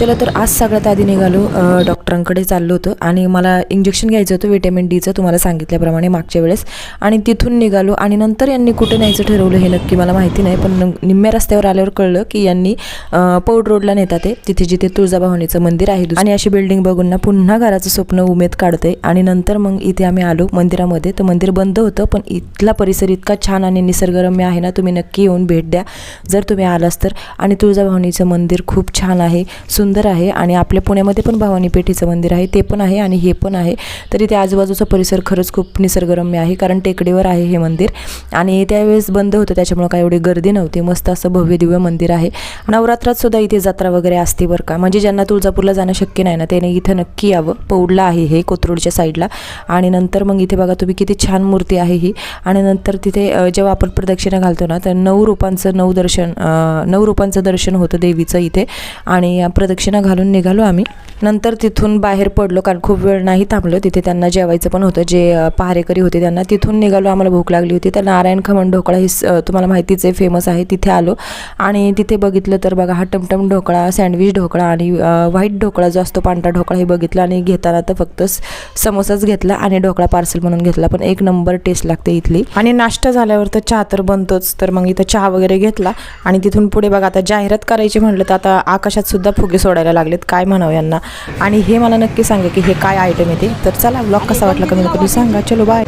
चला तर आज सगळ्यात आधी निघालो डॉक्टरांकडे चाललो होतो आणि मला इंजेक्शन घ्यायचं होतं विटॅमिन डीचं तुम्हाला सांगितल्याप्रमाणे मागच्या वेळेस. आणि तिथून निघालो आणि नंतर यांनी कुठे न्यायचं ठरवलं हे नक्की मला माहिती नाही पण निम्म्या रस्त्यावर आल्यावर कळलं की यांनी पौड रोडला नेतात ते. तिथे जिथे तुळजाभवानीचं मंदिर आहे आणि अशी बिल्डिंग बघून ना पुन्हा घराचं स्वप्न उमेद काढतंय. आणि नंतर मग इथे आम्ही आलो मंदिरामध्ये. तर मंदिर बंद होतं पण इथला परिसर इतका छान आणि निसर्गरम्य आहे ना तुम्ही नक्की येऊन भेट द्या. जर तुम्ही आलास तर. आणि तुळजाभवानीचं मंदिर खूप छान आहे सुंदर सुंदर आहे आणि आपल्या पुण्यामध्ये पण भवानी पेठीचं मंदिर आहे ते पण आहे आणि हे पण आहे. तरी इथे आजूबाजूचा परिसर खरंच खूप निसर्गरम्य आहे कारण टेकडीवर आहे हे मंदिर. आणि त्यावेळेस बंद होतं त्याच्यामुळं काय एवढी गर्दी नव्हती. मस्त असं भव्य दिव्य मंदिर आहे. नवरात्रात सुद्धा इथे जत्रा वगैरे असते बरं का. म्हणजे ज्यांना तुळजापूरला जाणं शक्य नाही ना त्याने इथं नक्की यावं. पौडला आहे हे कोथरूडच्या साईडला. आणि नंतर मग इथे बघा तुम्ही किती छान मूर्ती आहे ही. आणि नंतर तिथे जेव्हा आपण प्रदक्षिणा घालतो ना तर नऊ रूपांचं नऊ दर्शन नऊ रूपांचं दर्शन होतं देवीचं इथे. आणि प्रदक्षिणा घालून निघालो आम्ही. नंतर तिथून बाहेर पडलो कारण खूप वेळ नाही थांबलो तिथे त्यांना जेवायचं पण होतं जे पहारेकरी होते त्यांना तिथून निघालो आम्हाला भूक लागली होती. तर नारायण खमण ढोकळा हे तुम्हाला माहितीच आहे फेमस आहे तिथे आलो. आणि तिथे बघितलं तर बघा हा टमटम ढोकळा सँडविच ढोकळा आणि व्हाईट ढोकळा जो असतो पांढरा ढोकळा हे बघितला आणि घेताना तर फक्त समोसाच घेतला आणि ढोकळा पार्सल म्हणून घेतला. पण एक नंबर टेस्ट लागते इथली. आणि नाश्ता झाल्यावर तर चहा तर बनतोच तर मग इथं चहा वगैरे घेतला. आणि तिथून पुढे बघा आता जाहिरात करायची म्हटलं तर आता आकाशात सुद्धा फुगे सोडायला लागलेत. काय म्हणावं यांना? आणि हे मला नक्की सांगा की हे काय आयटम येते तर चला ब्लॉग कसा वाटला कमी कधी सांगा. चलो बाय